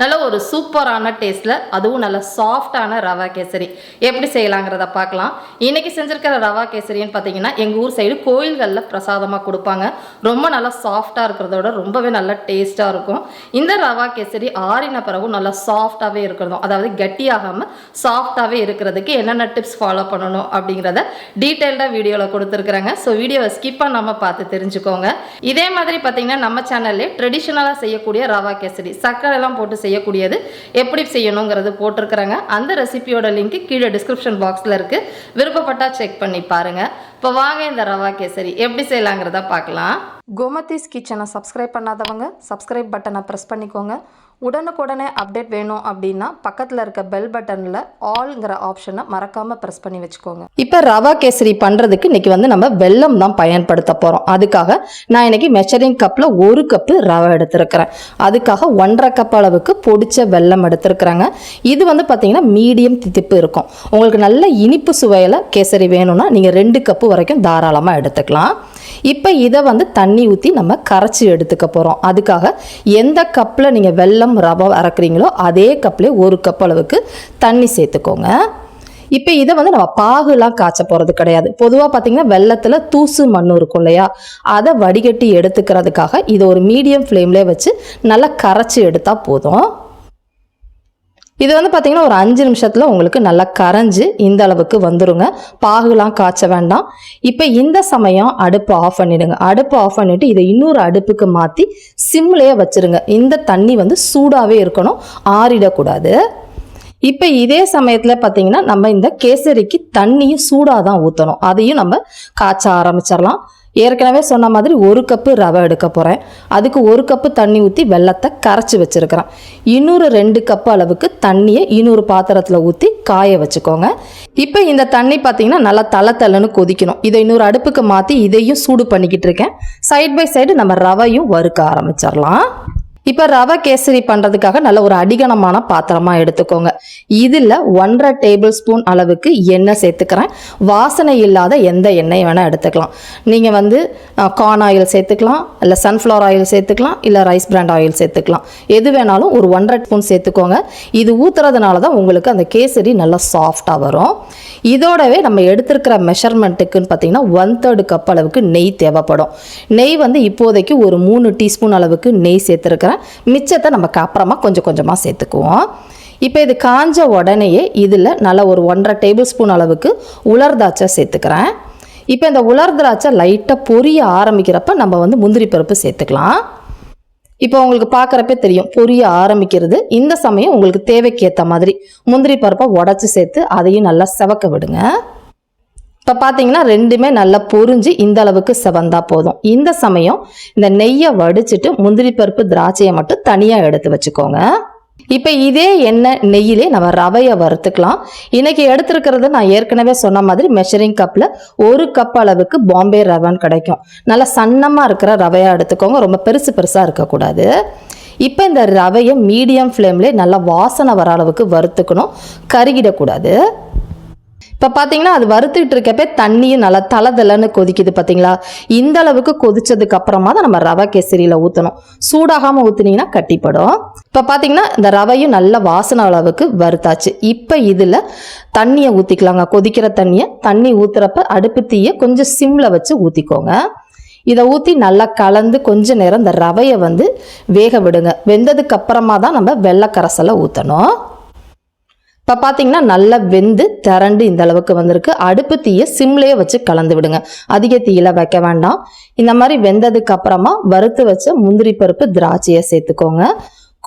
நல்ல ஒரு சூப்பரான டேஸ்ட்டில் அதுவும் நல்ல சாஃப்டான ரவா கேசரி. எப்படி செய்யலாங்கிறத பார்க்கலாம். இன்றைக்கி செஞ்சுருக்கிற ரவா கேசரின்னு பார்த்தீங்கன்னா எங்கள் ஊர் சைடு கோயில்களில் பிரசாதமாக கொடுப்பாங்க. ரொம்ப நல்லா சாஃப்டாக இருக்கிறதோட ரொம்பவே நல்லா டேஸ்ட்டாக இருக்கும். இந்த ரவா கேசரி ஆறின பிறகு நல்லா சாஃப்டாகவே இருக்கிறதும் அதாவது கட்டியாகாமல் சாஃப்டாகவே இருக்கிறதுக்கு என்னென்ன டிப்ஸ் ஃபாலோ பண்ணணும் அப்படிங்கிறத டீட்டெயில்டாக வீடியோவில் கொடுத்துருக்குறாங்க. ஸோ வீடியோவை ஸ்கிப் பண்ணாமல் பார்த்து தெரிஞ்சுக்கோங்க. இதே மாதிரி பார்த்தீங்கன்னா நம்ம சேனல்லே ட்ரெடிஷ்னலாக செய்யக்கூடிய ரவா கேசரி சர்க்கரை எல்லாம் போட்டு செய்யக்கூடியது. எப்படி செய்யணுங்கிறது போட்டிருக்கிறாங்க. அந்த ரெசிபியோட லிங்க் கீழே டிஸ்கிரிப்ஷன் பாக்ஸில் இருக்குது விருப்பப்பட்டா செக் பண்ணி பாருங்கள் இப்போ வாங்க இந்த ரவா கேசரி. எப்படி செய்யலாங்கிறத பார்க்கலாம். கோமதிஸ் கிச்சனை சப்ஸ்கிரைப் பண்ணாதவங்க சப்ஸ்கிரைப் பட்டனை ப்ரெஸ் பண்ணிக்கோங்க. உடனுக்குடனே அப்டேட் வேணும் அப்படின்னா பக்கத்தில் இருக்க பெல் பட்டனில் ஆல்ங்கிற ஆப்ஷனை மறக்காமல் ப்ரெஸ் பண்ணி வச்சுக்கோங்க. இப்போ ரவா கேசரி பண்ணுறதுக்கு இன்றைக்கி வந்து நம்ம வெல்லம் தான் பயன்படுத்த போகிறோம் அதுக்காக நான் இன்னைக்கு மெஷரிங் கப்பில் ஒரு கப்பு ரவை எடுத்திருக்கிறேன். அதுக்காக ஒன்றரை கப் அளவுக்கு பொடிச்ச வெல்லம் எடுத்திருக்கிறேங்க. இது வந்து பார்த்திங்கன்னா மீடியம் தித்திப்பு இருக்கும். உங்களுக்கு நல்ல இனிப்பு சுவையில் கேசரி வேணும்னா நீங்கள் ரெண்டு கப்பு வரைக்கும் தாராளமாக எடுத்துக்கலாம். இப்போ இதை வந்து தண்ணி ஊற்றி நம்ம கரைச்சி எடுத்துக்க போகிறோம் அதுக்காக எந்த கப்பில் நீங்கள் வெல்லம் ரவை அரைக்கிறீங்களோ அதே கப்பில் ஒரு கப் அளவுக்கு தண்ணி சேர்த்துக்கோங்க. இப்போ இதை வந்து நம்ம பாகுலாம் காய்ச்ச போகிறது கிடையாது. பொதுவாக பார்த்தீங்கன்னா வெள்ளத்தில் தூசு மண் இருக்கும் இல்லையா? அதை வடிகட்டி எடுத்துக்கிறதுக்காக இதை ஒரு மீடியம் ஃப்ளேம்லேயே வச்சு நல்லா கரைச்சி எடுத்தால் போதும். இது வந்து பார்த்தீங்கன்னா ஒரு அஞ்சு நிமிஷத்தில் உங்களுக்கு நல்லா கரைஞ்சி இந்த அளவுக்கு வந்துருங்க. பாகுலாம் காய்ச்ச வேண்டாம். இப்போ இந்த சமயம் அடுப்பு ஆஃப் பண்ணிடுங்க. அடுப்பு ஆஃப் பண்ணிவிட்டு இதை இன்னொரு அடுப்புக்கு மாற்றி சிம்லேயே வச்சுருங்க. இந்த தண்ணி வந்து சூடாகவே இருக்கணும். ஆறிடக்கூடாது. இப்போ இதே சமயத்தில் பார்த்தீங்கன்னா நம்ம இந்த கேசரிக்கு தண்ணியும் சூடாக தான் ஊற்றணும் அதையும் நம்ம காய்ச்ச ஆரம்பிச்சிடலாம். ஏற்கனவே சொன்ன மாதிரி ஒரு கப்பு ரவை எடுக்க போகிறேன் அதுக்கு ஒரு கப்பு தண்ணி ஊற்றி வெள்ளத்தை கரைச்சி வச்சுருக்கிறேன். இன்னொரு ரெண்டு கப்பு அளவுக்கு தண்ணியை இன்னொரு பாத்திரத்தில் ஊற்றி காய வச்சுக்கோங்க. இப்போ இந்த தண்ணி பார்த்தீங்கன்னா நல்லா தலை தலைன்னு கொதிக்கணும். இதை இன்னொரு அடுப்புக்கு மாற்றி இதையும் சூடு பண்ணிக்கிட்டு இருக்கேன். சைட் பை சைடு நம்ம ரவையும் வறுக்க ஆரம்பிச்சிடலாம். இப்போ ரவை கேசரி பண்ணுறதுக்காக நல்ல ஒரு அடிகனமான பாத்திரமாக எடுத்துக்கோங்க. இதில் ஒன்றரை டேபிள் ஸ்பூன் அளவுக்கு எண்ணெய் சேர்த்துக்கிறேன். வாசனை இல்லாத எந்த எண்ணெய் வேணால் எடுத்துக்கலாம். நீங்கள் வந்து கார்ன் ஆயில் சேர்த்துக்கலாம் இல்லை சன்ஃப்ளவர் ஆயில் சேர்த்துக்கலாம் இல்லை ரைஸ் பிராண்ட் ஆயில் சேர்த்துக்கலாம். எது வேணாலும் ஒரு ஒன்றரை ஸ்பூன் சேர்த்துக்கோங்க. இது ஊற்றுறதுனால தான் உங்களுக்கு அந்த கேசரி நல்லா சாஃப்டாக வரும். இதோடவே நம்ம எடுத்துருக்கிற மெஷர்மெண்ட்டுக்குன்னு பார்த்தீங்கன்னா ஒன் தேர்டு கப் அளவுக்கு நெய் தேவைப்படும். நெய் வந்து இப்போதைக்கு ஒரு மூணு டீஸ்பூன் அளவுக்கு நெய் சேர்த்துருக்கிறேன். மிச்சத்தை நமக்கு அப்புறமா கொஞ்சம் கொஞ்சமாக சேர்த்துக்குவோம். இப்போ இது காஞ்ச உடனேயே இதில் நல்லா ஒரு ஒன்றரை டேபிள் ஸ்பூன் அளவுக்கு உலர் திராட்சை சேர்த்துக்கிறேன். இப்போ இந்த உலர் திராட்சை லைட்டாக பொரிய ஆரம்பிக்கிறப்ப நம்ம வந்து முந்திரி பருப்பு சேர்த்துக்கலாம். இப்போ உங்களுக்கு பார்க்குறப்பே தெரியும் பொரிய ஆரம்பிக்கிறது. இந்த சமயம் உங்களுக்கு தேவைக்கு ஏற்ற மாதிரி முந்திரி பருப்பை உடச்சி சேர்த்து அதையும் நல்லா செவக்க விடுங்க. இப்போ பார்த்தீங்கன்னா ரெண்டுமே நல்லா பொரிஞ்சு இந்த அளவுக்கு செவந்தா போதும். இந்த சமயம் இந்த நெய்யை வடிச்சிட்டு முந்திரி பருப்பு திராட்சையை மட்டும் தனியாக எடுத்து வச்சுக்கோங்க. இப்போ இதே எண்ணெய் நெய்யிலே நம்ம ரவையை வறுத்துக்கலாம். இன்னைக்கு எடுத்துருக்கிறது நான் ஏற்கனவே சொன்ன மாதிரி மெஷரிங் கப்பில் ஒரு கப் அளவுக்கு பாம்பே ரவைன்னு கிடைக்கும். நல்லா சன்னமாக இருக்கிற ரவையாக எடுத்துக்கோங்க. ரொம்ப பெருசு பெருசாக இருக்கக்கூடாது. இப்போ இந்த ரவையை மீடியம் ஃப்ளேம்லேயே நல்லா வாசனை வர அளவுக்கு வறுத்துக்கணும். கருகிடக்கூடாது. இப்போ பார்த்தீங்கன்னா அது வறுத்துட்டு இருக்கப்பே தண்ணியும் நல்லா தளதளன்னு கொதிக்குது பார்த்தீங்களா இந்த அளவுக்கு கொதிச்சதுக்கு அப்புறமா தான் நம்ம ரவை கேசரியில் ஊற்றணும் சூடாகாமல் ஊற்றுனீங்கன்னா கட்டிப்படும். இப்போ பார்த்தீங்கன்னா இந்த ரவையும் நல்ல வாசனை அளவுக்கு வறுத்தாச்சு. இப்போ இதில் தண்ணியை ஊற்றிக்கலாங்க கொதிக்கிற தண்ணியை. தண்ணி ஊற்றுறப்ப அடுப்பு தீயை கொஞ்சம் சிம்மில் வச்சு ஊற்றிக்கோங்க இதை ஊற்றி நல்லா கலந்து கொஞ்ச நேரம் இந்த ரவையை வந்து வேக விடுங்க. வெந்ததுக்கு அப்புறமா தான் நம்ம வெள்ளக்கரசலை ஊற்றணும் இப்போ பார்த்தீங்கன்னா நல்லா வெந்து திரண்டு இந்த அளவுக்கு வந்திருக்கு. அடுப்பு தீயை சிம்லேயே வச்சு கலந்து விடுங்க. அதிக தீயில வைக்க வேண்டாம். இந்த மாதிரி வெந்ததுக்கு அப்புறமா வறுத்து வச்ச முந்திரி பருப்பு திராட்சையை சேர்த்துக்கோங்க.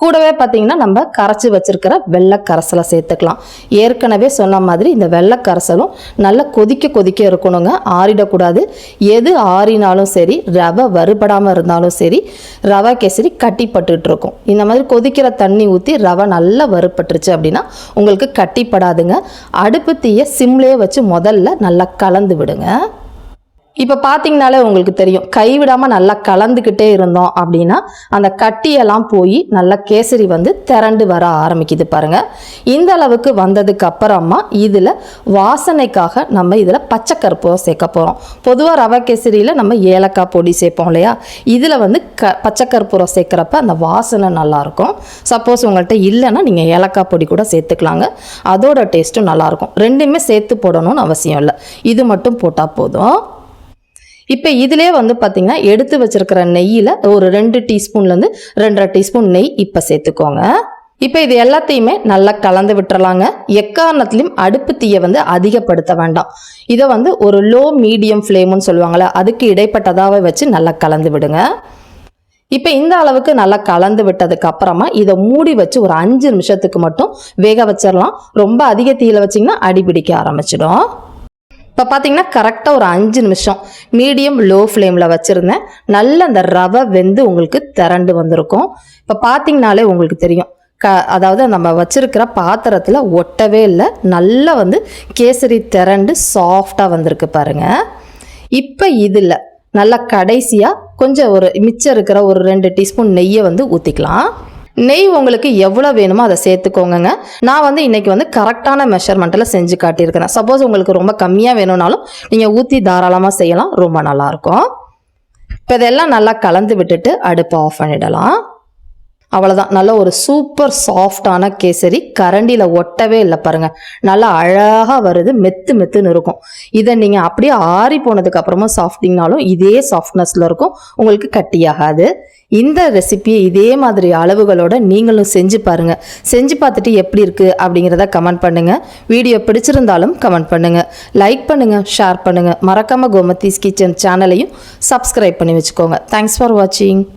கூடவே பார்த்தீங்கன்னா நம்ம கரைச்சி வச்சிருக்கிற வெள்ளைக்கரசலை சேர்த்துக்கலாம். ஏற்கனவே சொன்ன மாதிரி இந்த வெள்ளை நல்லா கொதிக்க கொதிக்க இருக்கணுங்க. ஆறிடக்கூடாது. எது ஆறினாலும் சரி ரவை வறுபடாமல் இருந்தாலும் சரி ரவை கேசரி கட்டிப்பட்டுட்டு இருக்கும் இந்த மாதிரி கொதிக்கிற தண்ணி ஊற்றி ரவை நல்லா வறுபட்டுருச்சு அப்படின்னா உங்களுக்கு கட்டிப்படாதுங்க. அடுப்பு தீயை சிம்லேயே வச்சு முதல்ல நல்லா கலந்து விடுங்க. இப்போ பார்த்தீங்கனாலே உங்களுக்கு தெரியும். கைவிடாமல் நல்லா கலந்துக்கிட்டே இருந்தோம் அப்படின்னா அந்த கட்டியெல்லாம் போய் நல்லா கேசரி வந்து திரண்டு வர ஆரம்பிக்குது பாருங்க. இந்த அளவுக்கு வந்ததுக்கு அப்புறமா இதில் வாசனைக்காக நம்ம இதில் பச்சை கருப்பூரம் சேர்க்க போகிறோம் பொதுவாக ரவை கேசரியில் நம்ம ஏலக்காய் பொடி சேர்ப்போம் இல்லையா? இதில் வந்து க பச்சை கற்பூரம் சேர்க்குறப்ப அந்த வாசனை நல்லாயிருக்கும் சப்போஸ் உங்கள்கிட்ட இல்லைன்னா நீங்கள் ஏலக்காய் பொடி கூட சேர்த்துக்கலாங்க. அதோட டேஸ்ட்டும் நல்லாயிருக்கும் ரெண்டுமே சேர்த்து போடணும்னு அவசியம் இல்லை. இது மட்டும் போட்டால் போதும். இப்போ இதிலே வந்து பார்த்தீங்கன்னா எடுத்து வச்சிருக்கிற நெய்யில் ஒரு ரெண்டு டீஸ்பூன்லேருந்து ரெண்டரை டீஸ்பூன் நெய் இப்போ சேர்த்துக்கோங்க. இப்போ இது எல்லாத்தையுமே நல்லா கலந்து விட்டுறலாங்க. எக்காரணத்துலையும் அடுப்பு தீயை வந்து அதிகப்படுத்த வேண்டாம். இதை வந்து ஒரு லோ மீடியம் ஃப்ளேம்னு சொல்லுவாங்களே அதுக்கு இடைப்பட்டதாகவே வச்சு நல்லா கலந்து விடுங்க. இப்போ இந்த அளவுக்கு நல்லா கலந்து விட்டதுக்கு அப்புறமா இதை மூடி வச்சு ஒரு அஞ்சு நிமிஷத்துக்கு மட்டும் வேக வச்சிடலாம். ரொம்ப அதிக தீயில வச்சிங்கன்னா அடி பிடிக்க ஆரம்பிச்சிடும். இப்போ பார்த்தீங்கன்னா கரெக்டாக ஒரு அஞ்சு நிமிஷம் மீடியம் லோ ஃப்ளேமில் வச்சுருந்தேன். நல்ல அந்த ரவை வெந்து உங்களுக்கு திரண்டு வந்திருக்கும். இப்போ பார்த்தீங்கனாலே உங்களுக்கு தெரியும். க அதாவது நம்ம வச்சுருக்கிற பாத்திரத்தில் ஒட்டவே இல்லை நல்லா வந்து கேசரி திரண்டு சாஃப்டாக வந்திருக்கு பாருங்கள் இப்போ இதில் நல்லா கடைசியாக கொஞ்சம் ஒரு மிச்சம் இருக்கிற ஒரு ரெண்டு டீஸ்பூன் நெய்யை வந்து ஊற்றிக்கலாம் நெய் உங்களுக்கு எவ்வளோ வேணுமோ அதை சேர்த்துக்கோங்கங்க. நான் வந்து இன்னைக்கு வந்து கரெக்டான மெஷர்மெண்ட்டில் செஞ்சு காட்டியிருக்கிறேன். சப்போஸ் உங்களுக்கு ரொம்ப கம்மியாக வேணும்னாலும் நீங்கள் ஊற்றி தாராளமாக செய்யலாம். ரொம்ப நல்லாயிருக்கும் இப்போ இதெல்லாம் நல்லா கலந்து விட்டுட்டு அடுப்பை ஆஃப் பண்ணிடலாம். அவ்வளோதான் நல்ல ஒரு சூப்பர் சாஃப்டான கேசரி. கரண்டியில் ஒட்டவே இல்லை பாருங்க. நல்லா அழகாக வருது. மெத்து மெத்துன்னு இருக்கும். இதை நீங்கள் அப்படியே ஆறி போனதுக்கு அப்புறமா சாஃப்டிங்னாலும் இதே சாஃப்ட்னஸில் இருக்கும். உங்களுக்கு கட்டியாகாது. இந்த ரெசிபியை இதே மாதிரி அளவுகளோட நீங்களும் செஞ்சு பாருங்கள் செஞ்சு பார்த்துட்டு எப்படி இருக்குது அப்படிங்கிறத கமெண்ட் பண்ணுங்கள் வீடியோ பிடிச்சிருந்தாலும் கமெண்ட் பண்ணுங்கள் லைக் பண்ணுங்கள் ஷேர் பண்ணுங்கள் மறக்காமல் கோமத்திஸ் கிச்சன் சேனலையும் சப்ஸ்கிரைப் பண்ணி வச்சுக்கோங்க. தேங்க்ஸ் ஃபார் வாட்சிங்